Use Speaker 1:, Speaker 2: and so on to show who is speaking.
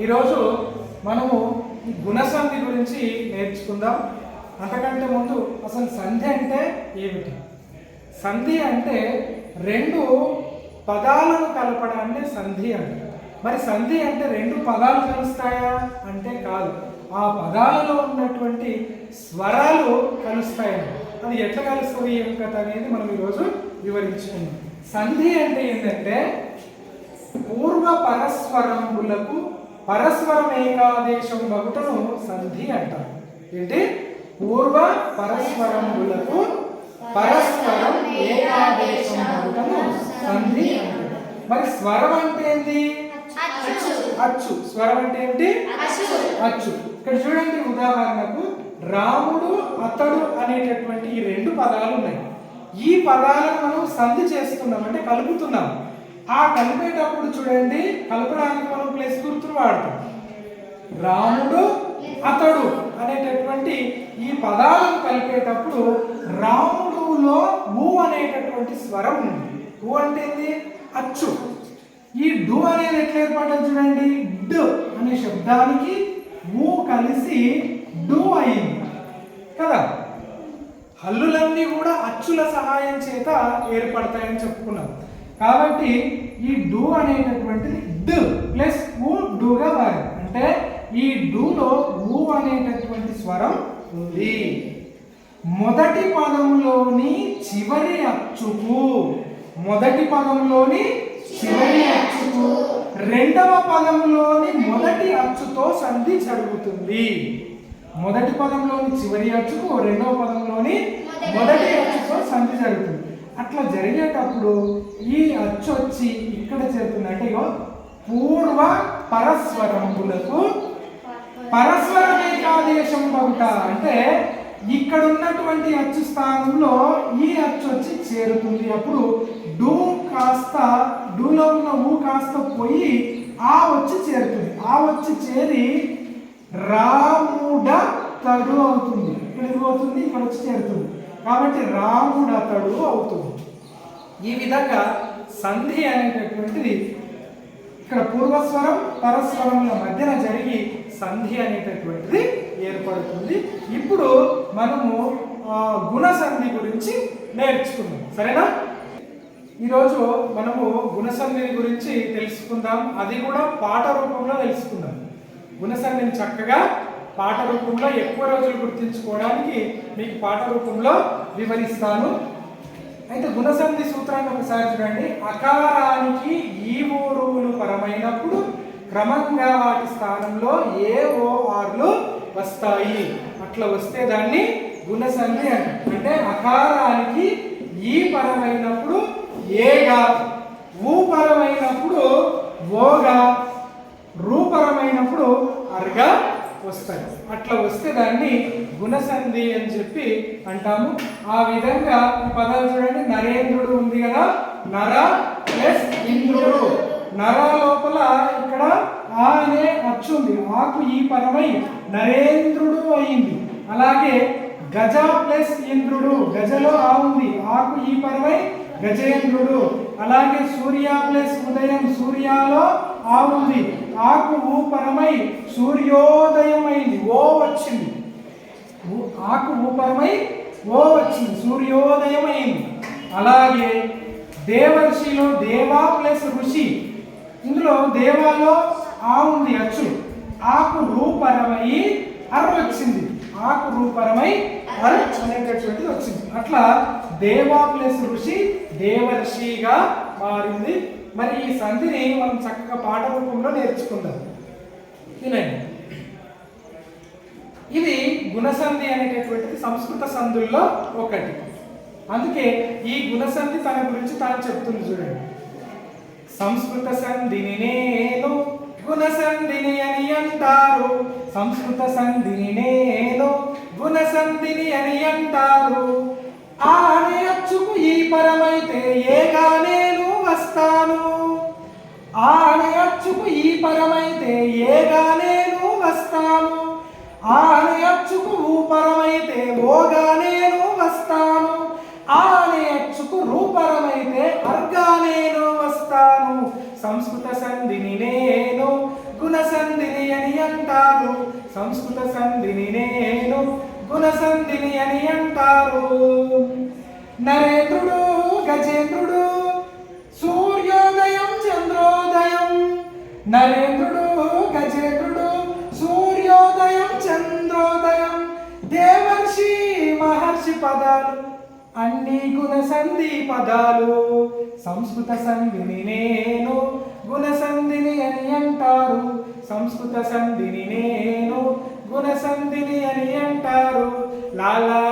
Speaker 1: ఈరోజు మనము ఈ గుణసంధి గురించి నేర్చుకుందాం. అంతకంటే ముందు అసలు సంధి అంటే ఏమిటి? సంధి అంటే రెండు పదాలను కలపడాన్ని సంధి అంటారు. మరి సంధి అంటే రెండు పదాలు కలుస్తాయా? అంటే కాదు. ఆ పదాలలో ఉన్నటువంటి స్వరాలు కలుస్తాయి అది ఎట్లా కలుస్తుంది? ఏం కథ అనేది మనం ఈరోజు వివరించుకుందాం. సంధి అంటే ఏంటంటే పూర్వ పరస్వరములకు పరస్వరం ఏకాదేశం బగుటను సంధి అంటారు. ఏంటి? పూర్వ పరస్వరములకు పరస్పరం ఏకాదేశం బగుటను సంధి అంటారు. మరి స్వరం అంటే ఏంటి అచ్చు. స్వరం అంటే ఏంటి? అచ్చు. ఇక్కడ చూడండి ఉదాహరణకు రాముడు అతడు అనేటటువంటి ఈ రెండు పదాలు ఉన్నాయి. ఈ పదాలను మనం సంధి చేస్తున్నాం అంటే కలుపుతున్నాం. ఆ కలిపేటప్పుడు చూడండి కలపడానికి మనం ప్లస్ గుర్తులు వాడతాం. రాముడు అతడు అనేటటువంటి ఈ పదాలను కలిపేటప్పుడు రాముడులో ఊ అనేటటువంటి స్వరం ఉంది. ఊ అంటే ఏంది? అచ్చు. ఈ డు అనేది ఎట్లా ఏర్పడ్డది చూడండి? డ్ అనే శబ్దానికి ఊ కలిసి డు అయింది. కదా? హల్లులన్నీ కూడా అచ్చుల సహాయం చేత ఏర్పడతాయని చెప్పుకున్నాం. కాబట్టి ఈ డూ అనేటటువంటిది డ్ ప్లస్ ఊ డూగా మారింది. అంటే ఈ డూలో ఊ అనేటటువంటి స్వరం ఉంది. మొదటి పదంలోని చివరి అచ్చుకు మొదటి పదంలోని చివరి అచ్చుకు రెండవ పదంలోని మొదటి అచ్చుతో సంధి జరుగుతుంది. మొదటి పదంలోని చివరి అచ్చుకు రెండవ పదంలోని మొదటి అచ్చుతో సంధి జరుగుతుంది. అట్లా జరిగేటప్పుడు ఈ అచ్చు వచ్చి ఇక్కడ చేరుతుంది. అంటే ఇగో పూర్వ పరస్వరములకు పరస్పరం ఏకాదేశం బహుట అంటే ఇక్కడ ఉన్నటువంటి అచ్చు స్థానంలో ఈ అచ్చు వచ్చి చేరుతుంది. అప్పుడు డూ కాస్త డూలో ఉన్న ఊ కాస్త పోయి ఆ వచ్చి చేరుతుంది. ఆ వచ్చి చేరి రాముడ తడు అవుతుంది. ఇక్కడికి పోతుంది? ఇక్కడ వచ్చి చేరుతుంది. కాబట్టి రాముడు అతడు అవుతుంది. ఈ విధంగా సంధి అనేటటువంటిది ఇక్కడ పూర్వస్వరం పరస్వరముల మధ్యన జరిగి సంధి అనేటటువంటిది ఏర్పడుతుంది. ఇప్పుడు మనము గుణ సంధి గురించి నేర్చుకుందాం. సరేనా? ఈరోజు మనము గుణసంధిని గురించి తెలుసుకుందాం. అది కూడా పాట రూపంలో తెలుసుకుందాం. గుణసంధిని చక్కగా పాట రూపంలో ఎక్కువ రోజులు గుర్తించుకోవడానికి మీకు పాట రూపంలో వివరిస్తాను. అయితే గుణసంధి సూత్రాన్ని ఒకసారి చూడండి. అకారానికి ఈ ఓరువులు పరమైనప్పుడు క్రమంగా వాటి స్థానంలో ఏ ఓఆర్లు వస్తాయి? అట్లా వస్తే దాన్ని గుణసంధి అంటే అకారానికి ఈ పరమైనప్పుడు ఏగా ఊ పరమైనప్పుడు ఓగా రూపరమైనప్పుడు వస్తాయి. అట్లా వస్తే దాన్ని గుణసంధి అని చెప్పి అంటాము. ఆ విధంగా ఈ పదాలు చూడండి. నరేంద్రుడు ఉంది కదా. నర ప్లస్ ఇంద్రుడు. నర లోపల ఇక్కడ ఆ అనే అచ్చు ఉంది. ఆకు ఈ పరమై నరేంద్రుడు అయింది. అలాగే గజ ప్లస్ ఇంద్రుడు. గజలో ఆ ఉంది. ఆకు ఈ పదమై గజేంద్రుడు. అలాగే సూర్య ప్లస్ ఉదయం సూర్యాలో ఆ ఉంది ఆకు ఊపరమై సూర్యోదయం అయింది ఓ వచ్చింది. ఆకు ఊపరమై ఓ వచ్చింది. సూర్యోదయం అయింది అలాగే దేవర్షిలో దేవా ప్లస్ ఋషి. ఇందులో దేవాలో ఆ ఉంది అచ్చు. ఆకు రూపరమై అర్ వచ్చింది ఆకు రూపరమై అర్ అనేటటువంటిది వచ్చింది. అట్లా దేవా ప్లస్ ఋషి దేవర్షిగా మారింది. మరి ఈ సంధిని మనం చక్కగా పాట రూపంలో నేర్చుకుందాం. వినండి. ఇది గుణసంధి అనేటటువంటిది సంస్కృత సంధుల్లో ఒకటి. అందుకే ఈ గుణసంధి తన గురించి తాను చెప్తుంది చూడండి. సంస్కృత సంధిని నేను గుణసంధిని అని అంటారు. సంస్కృత సంధిని నేను గుణసంధిని అని అంటారు. ఆ అనే అచ్చుకు ఈ పరమైతే ఏగా నేను వస్తాను. ఆ అనే అచ్చుకు ఈ పరమైతే ఏగా నేను వస్తాను. ఆ అనే అచ్చుకు ఊపరమైతే ఓగా నేను వస్తాను. ఆ అనే అచ్చుకు రూపరమైతే అర్గా నేను వస్తాను. సంస్కృత సంధిని నేను గుణ సంధిని అని అంటారు. సంస్కృత సంధిని నేను గుణసంధిని అని అంటారు. నరేంద్రుడు గజేంద్రుడు సూర్యోదయం చంద్రోదయం. నరేంద్రుడు గజేంద్రుడు సూర్యోదయం చంద్రోదయం. దేవర్షి మహర్షి పదాలు అన్ని గుణ సంధి పదాలు సంస్కృత సంధిని నేను గుణ సంధిని అని అంటారు. సంస్కృత సంధిని నేను గుణ సంధిని అని అంటారు. లాలా